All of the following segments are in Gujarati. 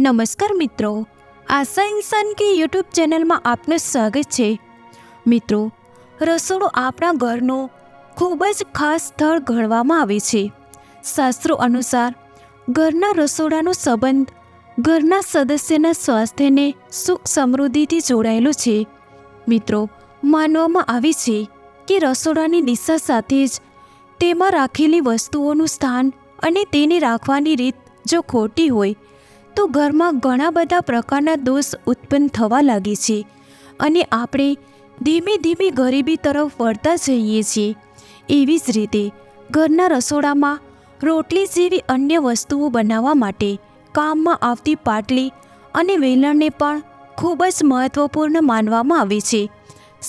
નમસ્કાર મિત્રો. આશા ઇન્સાન કે યુટ્યુબ ચેનલમાં આપનું સ્વાગત છે. મિત્રો, રસોડું આપણા ઘરનો ખૂબ જ ખાસ સ્થળ ગણવામાં આવે છે. શાસ્ત્રો અનુસાર, ઘરના રસોડાનો સંબંધ ઘરના સદસ્યના સ્વાસ્થ્યને સુખ સમૃદ્ધિથી જોડાયેલો છે. મિત્રો, માનવામાં આવે છે કે રસોડાની દિશા સાથે જ તેમાં રાખેલી વસ્તુઓનું સ્થાન અને તેને રાખવાની રીત જો ખોટી હોય તો ઘરમાં ઘણા બધા પ્રકારના દોષ ઉત્પન્ન થવા લાગે છે અને આપણે ધીમે ધીમે ગરીબી તરફ વળતા જઈએ છીએ. એવી જ રીતે ઘરના રસોડામાં રોટલી જેવી અન્ય વસ્તુઓ બનાવવા માટે કામમાં આવતી પાટલી અને વેલણને પણ ખૂબ જ મહત્ત્વપૂર્ણ માનવામાં આવે છે.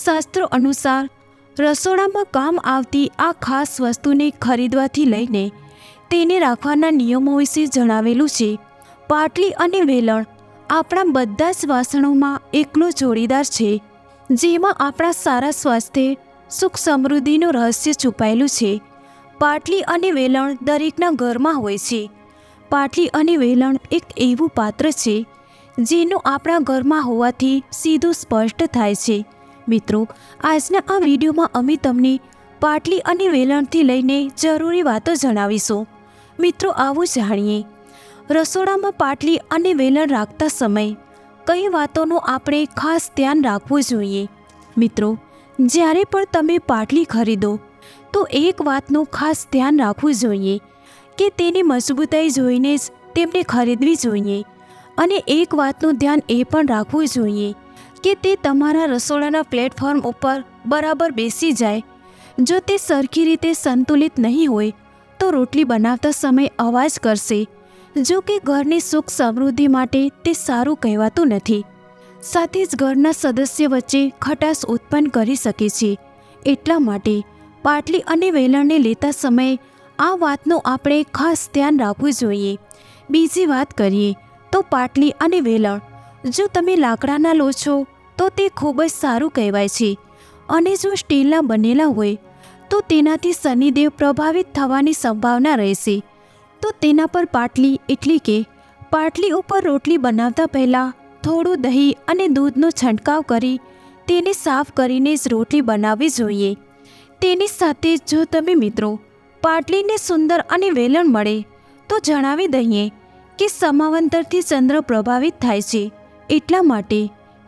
શાસ્ત્રો અનુસાર રસોડામાં કામ આવતી આ ખાસ વસ્તુને ખરીદવાથી લઈને તેને રાખવાના નિયમો વિશે જણાવેલું છે. પાટલી અને વેલણ આપણા બધા જ વાસણોમાં એકલો જોડીદાર છે, જેમાં આપણા સારા સ્વાસ્થ્ય, સુખ સમૃદ્ધિનું રહસ્ય છુપાયેલું છે. પાટલી અને વેલણ દરેકના ઘરમાં હોય છે. પાટલી અને વેલણ એક એવું પાત્ર છે, જેનું આપણા ઘરમાં હોવાથી સીધું સ્પષ્ટ થાય છે. મિત્રો, આજના આ વિડીયોમાં અમે તમને પાટલી અને વેલણથી લઈને જરૂરી વાતો જણાવીશું. મિત્રો, આવું જાણીએ. રસોડામાં પાટલી અને વેલણ રાખતા સમય. કઈ વાતોનું આપણે ખાસ ધ્યાન રાખવું જોઈએ? મિત્રો, જ્યારે પણ તમે પાટલી ખરીદો, તો એક વાતનું ખાસ ધ્યાન રાખવું જોઈએ કે તેની મજબૂતાઈ જોઈને જ તેમને ખરીદવી જોઈએ. અને એક વાતનું ધ્યાન એ પણ રાખવું જોઈએ કે તે તમારા રસોડાના પ્લેટફોર્મ ઉપર બરાબર બેસી જાય. જો તે સરખી રીતે સંતુલિત નહીં હોય, તો રોટલી બનાવતા સમય અવાજ કરશે. જો કે ઘરની સુખ સમૃદ્ધિ માટે તે સારું કહેવાતું નથી. સાથે જ ઘરના સદસ્ય વચ્ચે ખટાશ ઉત્પન્ન કરી શકે છે. એટલા માટે પાટલી અને વેલણને લેતા સમયે આ વાતનું આપણે ખાસ ધ્યાન રાખવું જોઈએ. બીજી વાત કરીએ તો પાટલી અને વેલણ. જો તમે લાકડાના લો છો, તો તે ખૂબ જ સારું કહેવાય છે. અને જો સ્ટીલના બનેલા હોય, તો તેનાથી શનિદેવ પ્રભાવિત થવાની સંભાવના રહેશે. તો તેના પર પાટલી એટલે કે પાટલી ઉપર રોટલી બનાવતા પહેલાં થોડું દહીં અને દૂધનો છંટકાવ કરી તેને સાફ કરીને જ રોટલી બનાવવી જોઈએ. તેની સાથે જો તમે મિત્રો પાટલીને સુંદર અને વેલણ મળે, તો જણાવી દઈએ કે સમાવંતરથી ચંદ્ર પ્રભાવિત થાય છે. એટલા માટે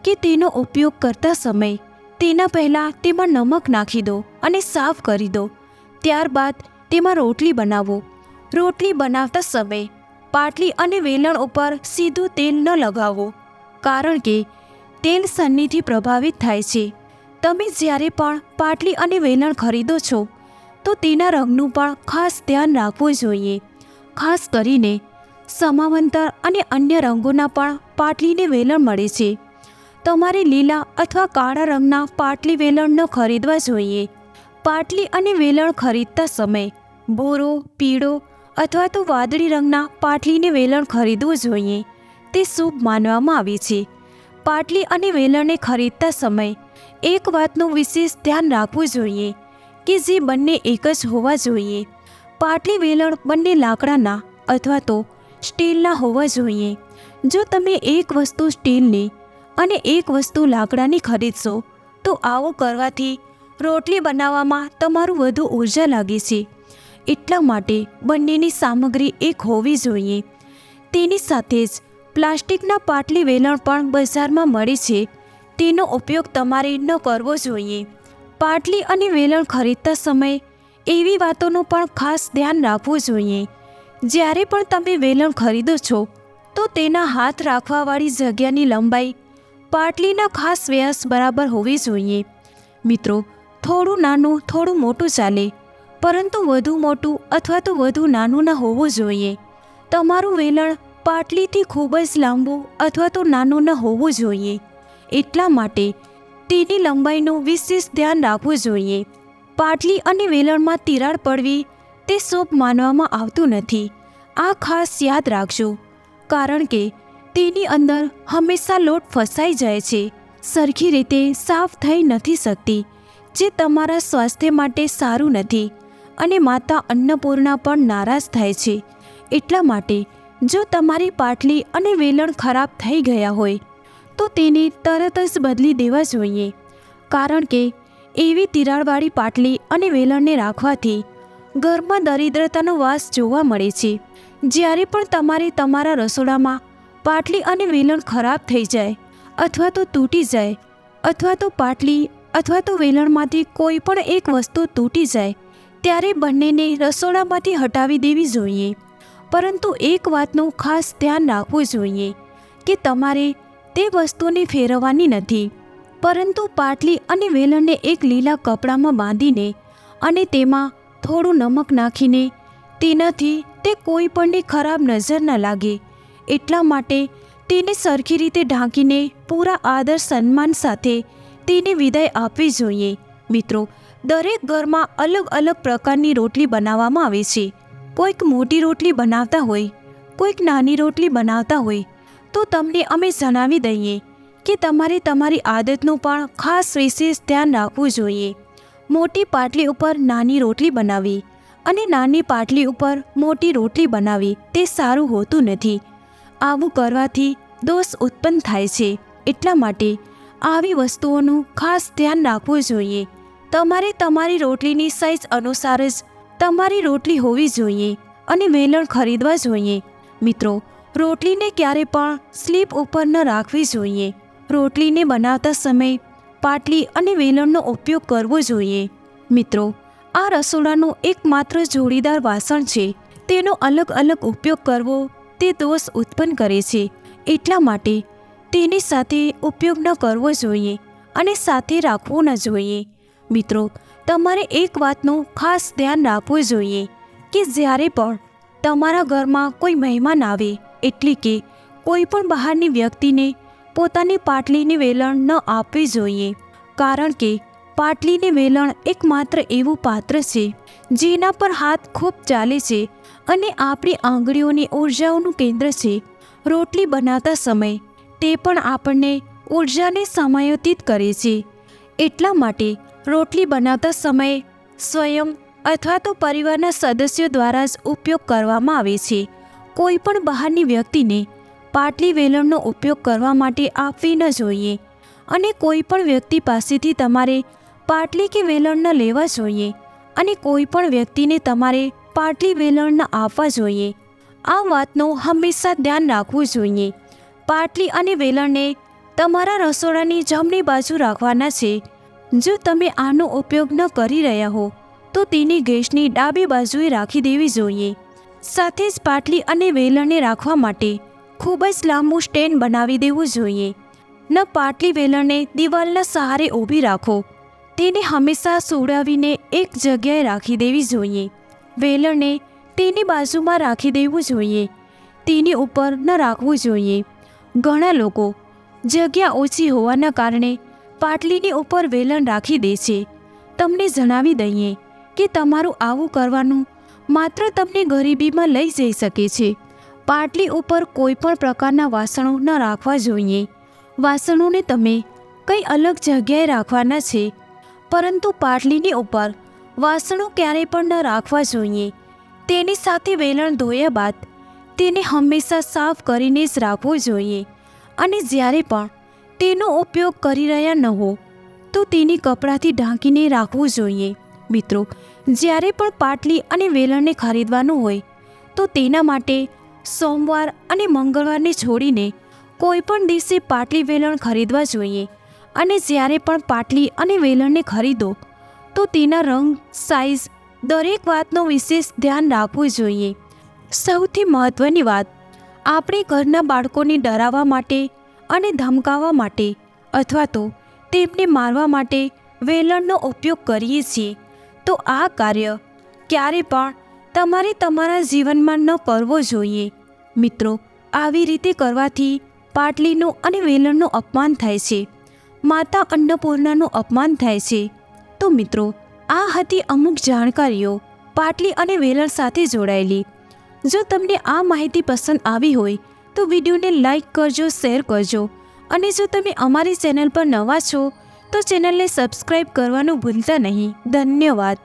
કે તેનો ઉપયોગ કરતા સમય તેના પહેલાં તેમાં નમક નાખી દો અને સાફ કરી દો. ત્યારબાદ તેમાં રોટલી બનાવો. રોટલી બનાવતા સમયે પાટલી અને વેલણ ઉપર સીધું તેલ ન લગાવો, કારણ કે તેલ સન્નીથી પ્રભાવિત થાય છે. તમે જ્યારે પણ પાટલી અને વેલણ ખરીદો છો, તો તેના રંગનું પણ ખાસ ધ્યાન રાખવું જોઈએ. ખાસ કરીને સમાવંતર અને અન્ય રંગોના પણ પાટલીને વેલણ મળે છે. તમારે લીલા અથવા કાળા રંગના પાટલી વેલણ ન ખરીદવા જોઈએ. પાટલી અને વેલણ ખરીદતા સમયે ભૂરો પીળો અથવા તો વાદળી રંગના પાટલીને વેલણ ખરીદવું જોઈએ. તે શુભ માનવામાં આવે છે. પાટલી અને વેલણને ખરીદતા સમયે એક વાતનું વિશેષ ધ્યાન રાખવું જોઈએ કે જે બંને એક જ હોવા જોઈએ. પાટલી વેલણ બંને લાકડાના અથવા તો સ્ટીલના હોવા જોઈએ. જો તમે એક વસ્તુ સ્ટીલની અને એક વસ્તુ લાકડાની ખરીદશો, તો આવું કરવાથી રોટલી બનાવવામાં તમારું વધુ ઊર્જા લાગે છે. એટલા માટે બંનેની સામગ્રી એક હોવી જોઈએ. તેની સાથે જ પ્લાસ્ટિકના પાટલી વેલણ પણ બજારમાં મળે છે. તેનો ઉપયોગ તમારે ન કરવો જોઈએ. પાટલી અને વેલણ ખરીદતા સમયે એવી વાતોનું પણ ખાસ ધ્યાન રાખવું જોઈએ. જ્યારે પણ તમે વેલણ ખરીદો છો, તો તેના હાથ રાખવાવાળી જગ્યાની લંબાઈ પાટલીના ખાસ વ્યાસ બરાબર હોવી જોઈએ. મિત્રો, થોડું નાનું, થોડું મોટું ચાલે. પરંતુ વધુ મોટું અથવા તો વધુ નાનું ન હોવું જોઈએ. તમારું વેલણ પાટલીથી ખૂબ જ લાંબુ અથવા તો નાનું ન હોવું જોઈએ. એટલા માટે તેની લંબાઈનું વિશેષ ધ્યાન રાખવું જોઈએ. પાટલી અને વેલણમાં તિરાડ પડવી તે શુભ માનવામાં આવતું નથી. આ ખાસ યાદ રાખજો, કારણ કે તેની અંદર હંમેશા લોટ ફસાઈ જાય છે. સરખી રીતે સાફ થઈ નથી શકતી, જે તમારા સ્વાસ્થ્ય માટે સારું નથી. અને માતા અન્નપૂર્ણા પણ નારાજ થાય છે. એટલા માટે જો તમારી પાટલી અને વેલણ ખરાબ થઈ ગયા હોય, તો તેને તરત જ બદલી દેવા જોઈએ. કારણ કે એવી તિરાડવાળી પાટલી અને વેલણને રાખવાથી ઘરમાં દરિદ્રતાનો વાસ જોવા મળે છે. જ્યારે પણ તમારે તમારા રસોડામાં પાટલી અને વેલણ ખરાબ થઈ જાય, અથવા તો તૂટી જાય, અથવા તો પાટલી અથવા તો વેલણમાંથી કોઈ પણ એક વસ્તુ તૂટી જાય ત્યારે બંનેને રસોડામાંથી હટાવી દેવી જોઈએ. પરંતુ એક વાતનું ખાસ ધ્યાન રાખવું જોઈએ, કે તમારે તે વસ્તુને ફેરવવાની નથી. પરંતુ પાટલી અને વેલણને એક લીલા કપડામાં બાંધીને અને તેમાં થોડું નમક નાખીને તેનાથી તે કોઈ પણની ખરાબ નજર ન લાગે. એટલા માટે તેને સરખી રીતે ઢાંકીને પૂરા આદર સન્માન સાથે તેને વિદાય આપવી જોઈએ. મિત્રો દરેક ઘરમાં અલગ અલગ પ્રકારની રોટલી બનાવવામાં આવે છે. કોઈક મોટી રોટલી બનાવતા હોય, કોઈક નાની રોટલી બનાવતા હોય, તો તમને અમે જણાવી દઈએ કે તમારે તમારી આદતનું પણ ખાસ વિશેષ ધ્યાન રાખવું જોઈએ. મોટી પાટલી ઉપર નાની રોટલી બનાવી અને નાની પાટલી ઉપર મોટી રોટલી બનાવી તે સારું હોતું નથી. આવું કરવાથી દોષ ઉત્પન્ન થાય છે. એટલા માટે આવી વસ્તુઓનું ખાસ ધ્યાન રાખવું જોઈએ. તમારે તમારી રોટલીની સાઇઝ અનુસાર જ તમારી રોટલી હોવી જોઈએ અને વેલણ ખરીદવા જોઈએ. મિત્રો, રોટલીને ક્યારે પણ સ્લીપ ઉપર ન રાખવી જોઈએ. રોટલીને બનાવતા સમયે પાટલી અને વેલણનો ઉપયોગ કરવો જોઈએ. મિત્રો, આ રસોડાનું એકમાત્ર જોડીદાર વાસણ છે. તેનો અલગ અલગ ઉપયોગ કરવો તે દોષ ઉત્પન્ન કરે છે. એટલા માટે તેની સાથે ઉપયોગ ન કરવો જોઈએ અને સાથે રાખવું ન જોઈએ. મિત્રો, તમારે એક વાતનું ખાસ ધ્યાન રાખવું જોઈએ કે જ્યારે પણ તમારા ઘરમાં કોઈ મહેમાન આવે, એટલે કે કોઈ પણ બહારની વ્યક્તિને પોતાની પાટલીની વેલણ ન આપવી જોઈએ. કારણ કે પાટલીની વેલણ એકમાત્ર એવું પાત્ર છે, જેના પર હાથ ખૂબ ચાલે છે અને આપણી આંગળીઓની ઉર્જાઓનું કેન્દ્ર છે. રોટલી બનાવતા સમય તે પણ આપણને ઉર્જાને સમાયોજિત કરે છે. એટલા માટે રોટલી બનાવતા સમયે સ્વયં અથવા તો પરિવારના સદસ્યો દ્વારા જ ઉપયોગ કરવામાં આવે છે. કોઈ પણ બહારની વ્યક્તિને પાટલી વેલણનો ઉપયોગ કરવા માટે આપવી ન જોઈએ અને કોઈ પણ વ્યક્તિ પાસેથી તમારે પાટલી કે વેલણ ન લેવા જોઈએ અને કોઈ પણ વ્યક્તિને તમારે પાટલી વેલણ ન આપવા જોઈએ. આ વાતનું હંમેશા ધ્યાન રાખવું જોઈએ. પાટલી અને વેલણને તમારા રસોડાની જમણી બાજુ રાખવાના છે. જો તમે આનો ઉપયોગ ન કરી રહ્યા હો, તો તેને ગેસની ડાબી બાજુએ રાખી દેવી જોઈએ. સાથે જ પાટલી અને વેલણને રાખવા માટે ખૂબ જ લાંબુ સ્ટેન્ડ બનાવી દેવું જોઈએ. ન પાટલી વેલણને દિવાલના સહારે ઊભી રાખો. તેને હંમેશા સોડાવીને એક જગ્યાએ રાખી દેવી જોઈએ. વેલણને તેની બાજુમાં રાખી દેવું જોઈએ. તેની ઉપર ન રાખવું જોઈએ. ઘણા લોકો જગ્યા ઓછી હોવાના કારણે પાટલીની ઉપર વેલણ રાખી દે છે. તમને જણાવી દઈએ કે તમારું આવું કરવાનું માત્ર તમને ગરીબીમાં લઈ જઈ શકે છે. પાટલી ઉપર કોઈ પણ પ્રકારના વાસણો ન રાખવા જોઈએ. વાસણોને તમે કંઈ અલગ જગ્યાએ રાખવાના છે. પરંતુ પાટલીની ઉપર વાસણો ક્યારેય પણ ન રાખવા જોઈએ. તેની સાથે વેલણ ધોયા બાદ તેને હંમેશા સાફ કરીને જ રાખવું જોઈએ. અને જ્યારે પણ તેનો ઉપયોગ કરી રહ્યા ન હો, તો તેને કપડાથી ઢાંકીને રાખવું જોઈએ. મિત્રો, જ્યારે પણ પાટલી અને વેલણને ખરીદવાનું હોય, તો તેના માટે સોમવાર અને મંગળવારને છોડીને કોઈ પણ દિવસે પાટલી વેલણ ખરીદવા જોઈએ. અને જ્યારે પણ પાટલી અને વેલણને ખરીદો, તો તેના રંગ સાઇઝ દરેક વાતનો વિશેષ ધ્યાન રાખવું જોઈએ. સૌથી મહત્ત્વની વાત, આપણે ઘરના બાળકોને ડરાવવા માટે અને ધમકાવવા માટે અથવા તો તેમને મારવા માટે વેલણનો ઉપયોગ કરીએ છીએ, તો આ કાર્ય ક્યારે પણ તમારે તમારા જીવનમાં ન કરવો જોઈએ. મિત્રો, આવી રીતે કરવાથી પાટલીનું અને વેલણનું અપમાન થાય છે, માતા અન્નપૂર્ણાનું અપમાન થાય છે. તો મિત્રો, આ હતી અમુક જાણકારીઓ પાટલી અને વેલણ સાથે જોડાયેલી. જો તમને આ માહિતી પસંદ આવી હોય તો વિડીયોને લાઈક કરજો, શેર કરજો. અને જો તમે અમારી ચેનલ પર નવા છો, તો ચેનલને સબસ્ક્રાઈબ કરવાનું ભૂલતા નહીં. ધન્યવાદ.